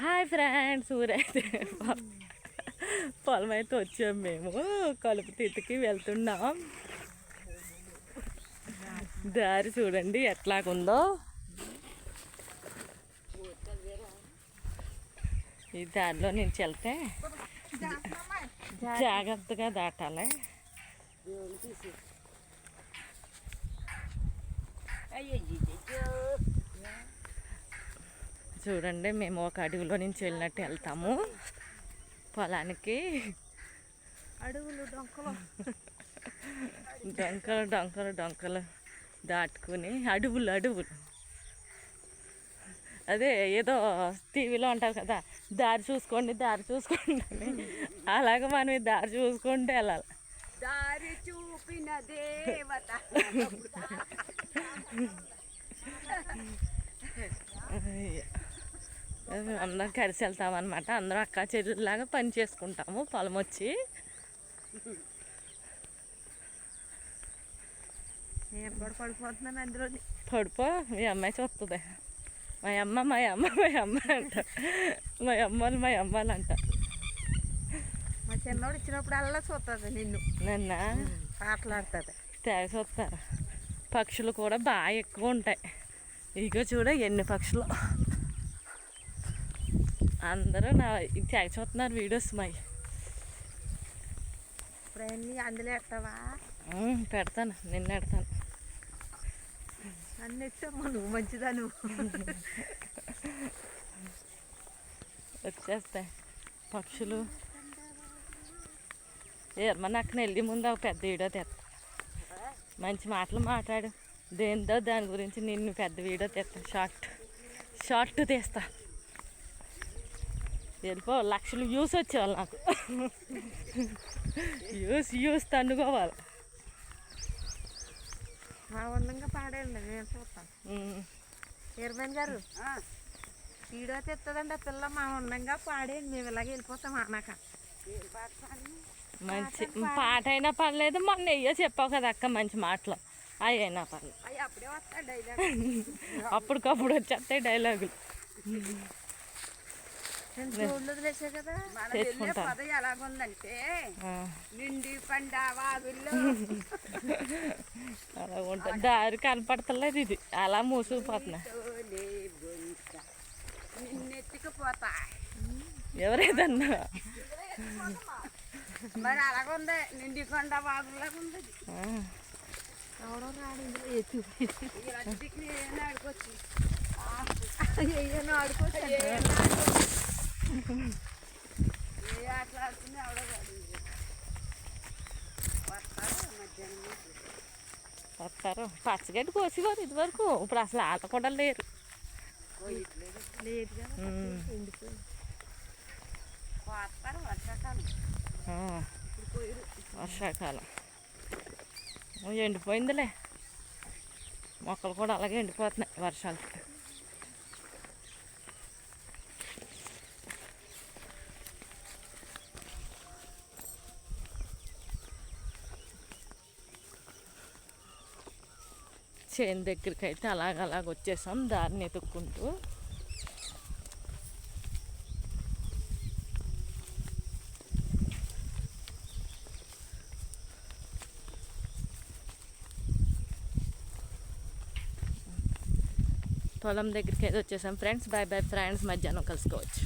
Hi friends ఊరైతే పొలం అయితే వచ్చాం మేము. కలుపు తిత్తికి వెళ్తున్నాం. దారి చూడండి ఎట్లాగుందో. ఈ దారిలో నుంచి వెళ్తే జాగ్రత్తగా దాటాలి. చూడండి మేము ఒక అడవిలో నుంచి వెళ్ళినట్టు వెళ్తాము. పొలానికి. అడవులు డొంకలు. డొంకలు డొంకలు డొంకలు దాటుకుని అడవులు అడవులు. అదే ఏదో టీవీలో అంటారు కదా దారి చూసుకోండి దారి చూసుకోండి అని. అలాగే మనం దారి చూసుకుంటూ వెళ్ళాలి. దారి చూపిన దేవత. అది అందరం కలిసి వెళ్తాం అనమాట అందరం అక్క చెల్లెలాగా పని చేసుకుంటాము పొలం వచ్చి పడిపోతున్నాను అందులో పడిపో మీ అమ్మాయి చూస్తుంది మా అమ్మ మా అమ్మ మా అమ్మ అంట. మా అమ్మలు మా అమ్మలు అంట. మా చిన్నోడు ఇచ్చినప్పుడు అల్లా చూస్తుంది నిన్ను. నన్న? పాటలాడుతుంది. తెగ చూస్తారు పక్షులు కూడా బాగా ఎక్కువ ఉంటాయి. ఇగో చూడ ఎన్ని పక్షులు. అందరూ నా ఇది తెగ చూస్తున్నారు వీడియోస్ మై ఇప్పుడు అన్నీ అందులో ఎడతావా? ఉమ్, పెడతాను నిన్న పెడతాను నన్ను ఎట్టమ్మా నువ్వు మంచిదా నువ్వు? వచ్చేస్తాయి పక్షులు. ఏమన్నా అక్కడ వెళ్ళి ముందు ఒక పెద్ద వీడియో తెస్తా మంచి మాటలు మాట్లాడు. దేంతో దాని గురించి నిన్ను పెద్ద వీడియో తెస్తా షార్ట్ షార్ట్ తీస్తా. వెళ్ళిపో లక్షలు వ్యూస్ వచ్చేవాళ్ళు నాకు. వ్యూస్ వ్యూస్ తండుకోవాలి మా ఉందంగా పాడేయండి నేను చూస్తాను. చైర్మన్ గారు వీడియో తెస్తుందండి ఆ పిల్ల మా ఉండంగా పాడేయండి మేము ఇలాగే వెళ్ళిపోతాం అన్నాక. మంచి పాట అయినా పర్లేదు మొన్న అయ్యో చెప్పావు కదా అక్క మంచి మాటలు. అవి అయినా పర్లేదు. అప్పుడే వస్తాడు అప్పటికప్పుడు వచ్చేస్తాయి డైలాగులు నేను చూడలు వదిలేసా కదా తెచ్చుకుంటా పద ఎలాగుందంటే నిండి పండా వాగుల్లో. అలా ఉంటుంది దారి కనపడతలేదు ఇది. అలా మూసుకుపోతున్నా. నిన్నెత్తుకుపోతా ఎవరేదన్నా. మరి అలాగుంది. నిండి కొండ వాగులాగా ఉంది ఎవడో రాడు ఎత్తు ఆడుకోవచ్చు. ఆడుకోవచ్చు. వస్తారు పచ్చగడ్డి కోసేవారు ఇదివరకు. ఇప్పుడు అసలు ఆట కూడా లేరు. లేదు వర్షాకాలం. ఎండిపోయిందిలే. మొక్కలు కూడా అలాగే ఎండిపోతున్నాయి వర్షాలకి. చేను దగ్గరికి అయితే అలాగ అలాగ వచ్చేసాం దారిని ఎతుక్కుంటూ పొలం దగ్గరికి అయితే వచ్చేసాం. ఫ్రెండ్స్ బాయ్ బాయ్ ఫ్రెండ్స్ మధ్యాహ్నం కలుసుకోవచ్చు.